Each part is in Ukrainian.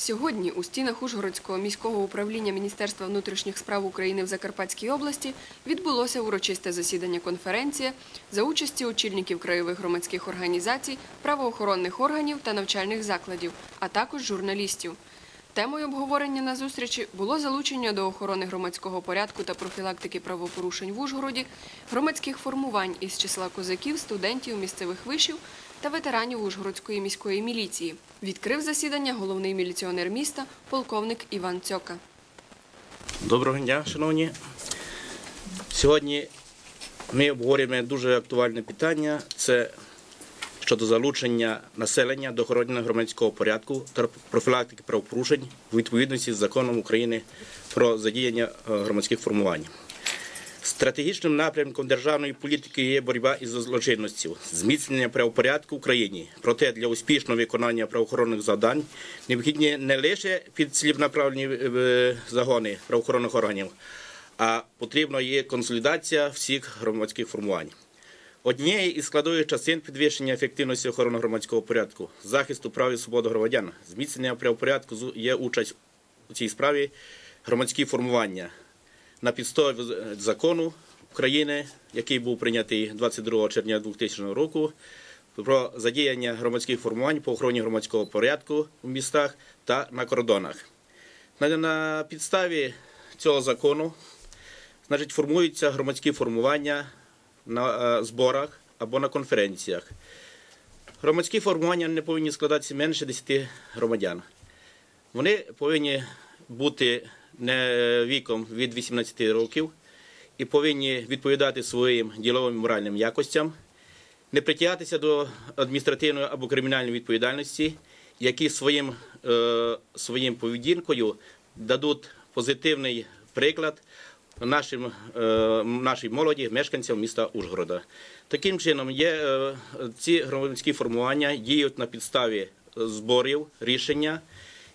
Сьогодні у стінах Ужгородського міського управління Міністерства внутрішніх справ України в Закарпатській області відбулося урочисте засідання конференція за участі очільників краєвих громадських організацій, правоохоронних органів та навчальних закладів, а також журналістів. Темою обговорення на зустрічі було залучення до охорони громадського порядку та профілактики правопорушень в Ужгороді, громадських формувань із числа козаків, студентів місцевих вишів та ветеранів Ужгородської міської міліції. Відкрив засідання головний міліціонер міста, полковник Іван Цьока. Доброго дня, шановні. Сьогодні ми обговорюємо дуже актуальне питання. Це щодо залучення населення до охорони громадського порядку та профілактики правопорушень у відповідності з законом України про задіяння е, громадських формувань. Стратегічним напрямком державної політики є боротьба із злочинністю, зміцнення правопорядку в Україні. Проте для успішного виконання правоохоронних завдань необхідні не лише підслівнаправлені е, загони правоохоронних органів, а потрібна є консолідація всіх громадських формувань. Однією із складових частин підвищення ефективності охорони громадського порядку, захисту прав і свободи громадян, зміцнення правопорядку є участь у цій справі громадські формування на підставі закону України, який був прийнятий 22 червня 2000 року, про задіяння громадських формувань по охороні громадського порядку в містах та на кордонах. На, на підставі цього закону значить, формуються громадські формування на е, зборах або на конференціях. Громадські формування не повинні складатися менше 10 громадян. Вони повинні бути не віком від 18 років і повинні відповідати своїм діловим моральним якостям, не притягатися до адміністративної або кримінальної відповідальності, які своїм, е, своїм поведінкою дадуть позитивний приклад нашим, е, нашій молоді, мешканцям міста Ужгорода. Таким чином, є, е, ці громадські формування діють на підставі зборів, рішення,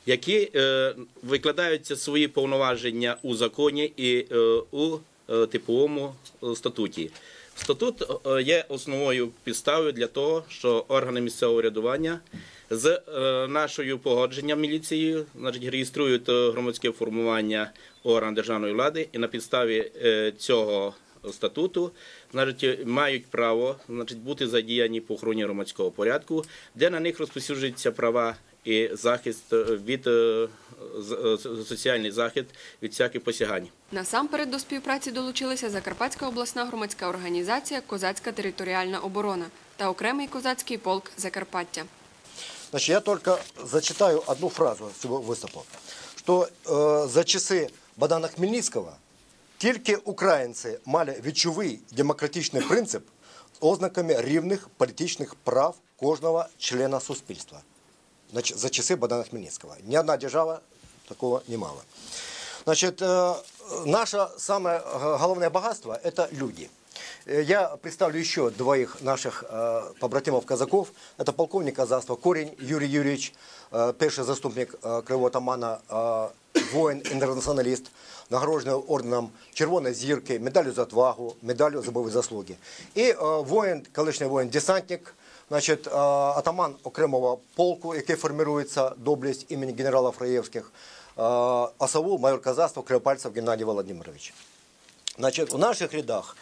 які е, викладаються свої повноваження у законі і е, у е, типовому статуті. Статут є основною підставою для того, що органи місцевого врядування з нашою погодженням міліцією значить, реєструють громадське формування орган державної влади і на підставі цього статуту значить, мають право значить, бути задіяні по охороні громадського порядку, де на них розповсюджуються права і захист е, від е, е, соціальний захист від всяких посягань. Насамперед до співпраці долучилися Закарпатська обласна громадська організація Козацька територіальна оборона та окремий козацький полк Закарпаття. Значит, я только зачитаю одну фразу з цього виступу, що е, за часи Богдана Хмельницького тільки українці мали відчувий демократичний принцип з ознаками рівних політичних прав кожного члена суспільства Значит, за часи Богдана Хмельницкого. Ни одна держава такого не мала. Значит, э, наше самое э, головное богатство – это люди. Э, Я представлю еще двоих наших э, побратимов-казаков. Это полковник казацтва Корень Юрий Юрьевич, э, перший заступник э, Кривого Тамана, э, воїн-інтернаціоналіст, нагороджений орденом Червоної зірки, медаллю за отвагу, медаллю за бойові заслуги. І е, воїн, колишній воїн-десантник, значить, е, атаман окремого полку, який формується доблесть імені генерала Фраєвських, е, Осавул, майор казацтва Кривопальцев Геннадій Володимирович. Значить, у наших рядах,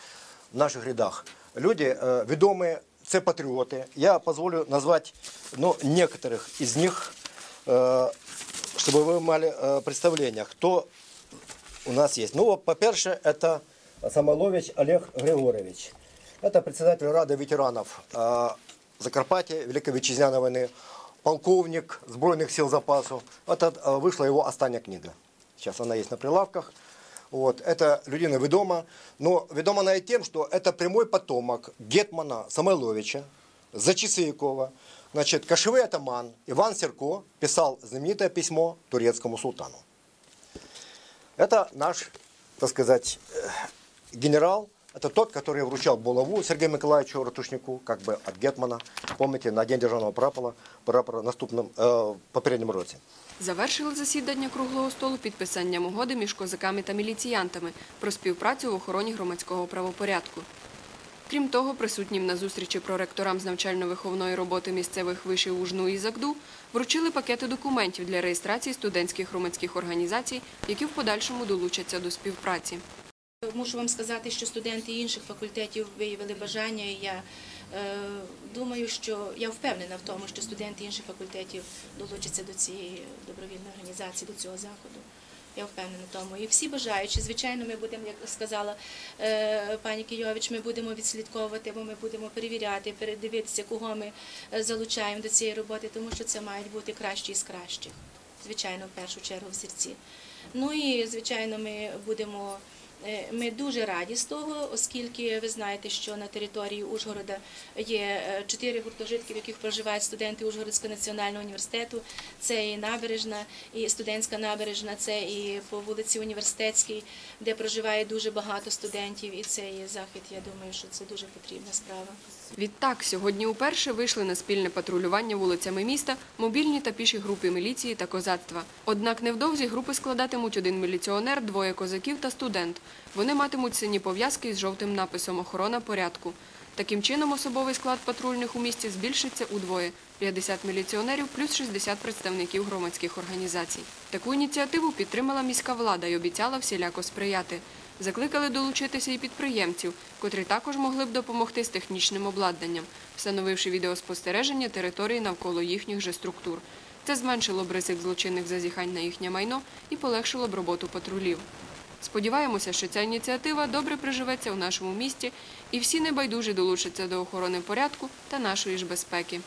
в наших рядах люди е, відомі, це патріоти. Я дозволю назвати ну, некоторых из них, е, щоб ви мали е, представлення, хто у нас есть. Ну, вот, по-перше, это Самолович Олег Григорович. Это председатель Рады ветеранов Закарпатья, Великой Вітчизняної войны, полковник Збройных сил запасу. Э, вышла его остання книга. Сейчас она есть на прилавках. Вот. Это людина ведома. Но ведома она и тем, что это прямой потомок Гетмана Самойловича, за часы якого значит, кошевый атаман Иван Серко писал знаменитое письмо турецкому султану. Это наш, так сказать, генерал. Это тот, который вручал булаву Сергею Николаевичу Ратушнику, как бы от Гетмана. Помните, на День державного прапора, прапора наступном, э, попередньому році. Завершили засідання круглого столу підписанням угоди між козаками та міліціянтами про співпрацю в охороні громадського правопорядку. Крім того, присутнім на зустрічі проректорам з навчально-виховної роботи місцевих вишів УЖНУ і ЗАГДУ вручили пакети документів для реєстрації студентських громадських організацій, які в подальшому долучаться до співпраці. Мушу вам сказати, що студенти інших факультетів виявили бажання. І я е, думаю, що я впевнена в тому, що студенти інших факультетів долучаться до цієї добровільної організації, до цього заходу. Я впевнена в тому. І всі бажаючі, звичайно, ми будемо, як сказала е, пані Кийович, ми будемо відслідковувати, бо ми будемо перевіряти, передивитися, кого ми е, залучаємо до цієї роботи, тому що це мають бути кращі з кращих. Звичайно, в першу чергу взірці. Ну і звичайно, ми будемо. Е, Ми дуже раді з того, оскільки ви знаєте, що на території Ужгорода є е, чотири гуртожитки, в яких проживають студенти Ужгородського національного університету. Це і набережна, і студентська набережна, це і по вулиці Університетській, де проживає дуже багато студентів. І цей захід, я думаю, що це дуже потрібна справа. Відтак, сьогодні уперше вийшли на спільне патрулювання вулицями міста мобільні та піші групи міліції та козацтва. Однак невдовзі групи складатимуть один міліціонер, двоє козаків та студент. Вони матимуть сині пов'язки з жовтим написом Охорона порядку. Таким чином, особовий склад патрульних у місті збільшиться удвоє – 50 міліціонерів плюс 60 представників громадських організацій. Таку ініціативу підтримала міська влада і обіцяла всіляко сприяти. Закликали долучитися і підприємців, котрі також могли б допомогти з технічним обладнанням, встановивши відеоспостереження території навколо їхніх же структур. Це зменшило б ризик злочинних зазіхань на їхнє майно і полегшило б роботу патрулів. Сподіваємося, що ця ініціатива добре приживеться у нашому місті і всі небайдужі долучаться до охорони порядку та нашої ж безпеки.